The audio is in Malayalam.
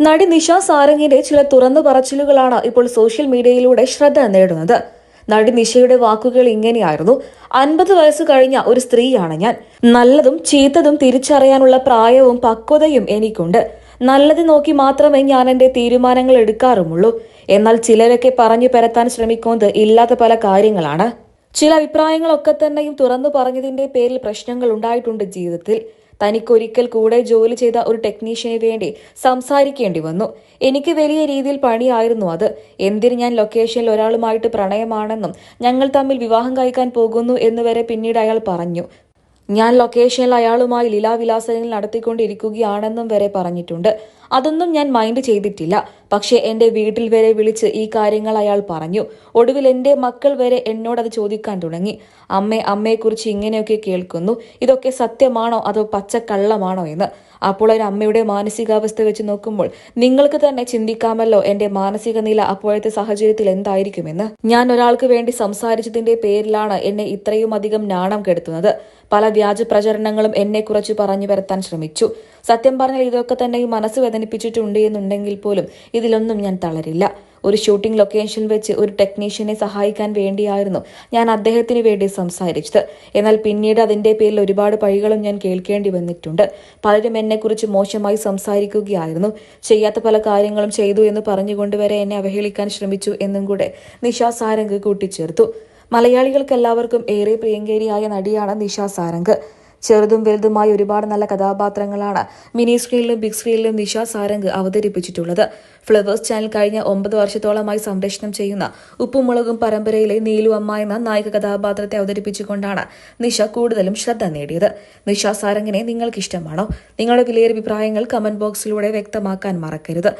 നടി നിഷ സാരംഗിന്റെ ചില തുറന്നു പറച്ചിലുകളാണ് ഇപ്പോൾ സോഷ്യൽ മീഡിയയിലൂടെ ശ്രദ്ധ നേടുന്നത്. നടി നിഷയുടെ വാക്കുകൾ ഇങ്ങനെയായിരുന്നു. അൻപത് വയസ്സ് കഴിഞ്ഞ ഒരു സ്ത്രീയാണ് ഞാൻ. നല്ലതും ചീത്തതും തിരിച്ചറിയാനുള്ള പ്രായവും പക്വതയും എനിക്കുണ്ട്. നല്ലത് നോക്കി മാത്രമേ ഞാൻ എന്റെ തീരുമാനങ്ങൾ എടുക്കാറുമുള്ളൂ. എന്നാൽ ചിലരൊക്കെ പറഞ്ഞു പരത്താൻ ശ്രമിക്കുന്നത് ഇല്ലാത്ത പല കാര്യങ്ങളാണ്. ചില അഭിപ്രായങ്ങളൊക്കെ തന്നെയും തുറന്നു പറഞ്ഞതിന്റെ പേരിൽ പ്രശ്നങ്ങൾ ഉണ്ടായിട്ടുണ്ട് ജീവിതത്തിൽ. തനിക്കൊരിക്കൽ കൂടെ ജോലി ചെയ്ത ഒരു ടെക്നീഷ്യന് വേണ്ടി സംസാരിക്കേണ്ടി വന്നു. എനിക്ക് വലിയ രീതിയിൽ പണിയായിരുന്നു അത്. എന്തിന് ഞാൻ ലൊക്കേഷനിൽ ഒരാളുമായിട്ട് പ്രണയമാണെന്നും ഞങ്ങൾ തമ്മിൽ വിവാഹം കഴിക്കാൻ പോകുന്നു എന്നുവരെ പിന്നീട് അയാൾ പറഞ്ഞു. ഞാൻ ലൊക്കേഷനിൽ അയാളുമായി ലീലാവിലാസങ്ങൾ നടത്തിക്കൊണ്ടിരിക്കുകയാണെന്നും വരെ പറഞ്ഞിട്ടുണ്ട്. അതൊന്നും ഞാൻ മൈൻഡ് ചെയ്തിട്ടില്ല. പക്ഷേ എന്റെ വീട്ടിൽ വരെ വിളിച്ച് ഈ കാര്യങ്ങൾ അയാൾ പറഞ്ഞു. ഒടുവിൽ എന്റെ മക്കൾ വരെ എന്നോട് അത് ചോദിക്കാൻ തുടങ്ങി. അമ്മേ അമ്മയെക്കുറിച്ച് ഇങ്ങനെയൊക്കെ കേൾക്കുന്നു. ഇതൊക്കെ സത്യമാണോ അതോ പച്ചക്കള്ളമാണോ എന്ന്. അപ്പോൾ ഒരു അമ്മയുടെ മാനസികാവസ്ഥ വെച്ച് നോക്കുമ്പോൾ നിങ്ങൾക്ക് തന്നെ ചിന്തിക്കാമല്ലോ എന്റെ മാനസിക നില അപ്പോഴത്തെ സാഹചര്യത്തിൽ എന്തായിരിക്കുമെന്ന്. ഞാൻ ഒരാൾക്ക് വേണ്ടി സംസാരിച്ചതിന്റെ പേരിലാണ് എന്നെ ഇത്രയും അധികം നാണം കെടുത്തുന്നത്. പല വ്യാജ പ്രചരണങ്ങളും എന്നെ കുറച്ച് പറഞ്ഞു വരുത്താൻ ശ്രമിച്ചു. സത്യം പറഞ്ഞാൽ ഇതൊക്കെ തന്നെ ഈ മനസ്സ് വേദനിപ്പിച്ചിട്ടുണ്ട് എന്നുണ്ടെങ്കിൽ പോലും ഇതിലൊന്നും ഞാൻ തളരില്ല. ഒരു ഷൂട്ടിംഗ് ലൊക്കേഷൻ വെച്ച് ഒരു ടെക്നീഷ്യനെ സഹായിക്കാൻ വേണ്ടിയായിരുന്നു ഞാൻ അദ്ദേഹത്തിന് വേണ്ടി സംസാരിച്ചത്. എന്നാൽ പിന്നീട് അതിന്റെ പേരിൽ ഒരുപാട് പഴികളും ഞാൻ കേൾക്കേണ്ടി വന്നിട്ടുണ്ട്. പലരും എന്നെക്കുറിച്ച് മോശമായി സംസാരിക്കുകയായിരുന്നു. ചെയ്യാത്ത പല കാര്യങ്ങളും ചെയ്തു എന്ന് പറഞ്ഞുകൊണ്ട് വരെ എന്നെ അവഹേളിക്കാൻ ശ്രമിച്ചു എന്നും കൂടെ നിഷ സാരംഗ് കൂട്ടിച്ചേർത്തു. മലയാളികൾക്കെല്ലാവർക്കും ഏറെ പ്രിയങ്കേരിയായ നടിയാണ് നിഷ സാരംഗ്. ചെറുതും വലുതുമായ ഒരുപാട് നല്ല കഥാപാത്രങ്ങളാണ് മിനി സ്ക്രീനിലും ബിഗ് സ്ക്രീനിലും നിഷ സാരംഗ് അവതരിപ്പിച്ചിട്ടുള്ളത്. ഫ്ലവേഴ്സ് ചാനൽ കഴിഞ്ഞ ഒമ്പത് വർഷത്തോളമായി സംരക്ഷണം ചെയ്യുന്ന ഉപ്പുമുളകും പരമ്പരയിലെ നീലു അമ്മ എന്ന നായിക കഥാപാത്രത്തെ അവതരിപ്പിച്ചുകൊണ്ടാണ് നിഷ കൂടുതലും ശ്രദ്ധ നേടിയത്. നിഷ സാരംഗിനെ നിങ്ങൾക്ക് ഇഷ്ടമാണോ നിങ്ങളുടെ വിലയേറിയ അഭിപ്രായങ്ങൾ കമന്റ് ബോക്സിലൂടെ വ്യക്തമാക്കാൻ മറക്കരുത്.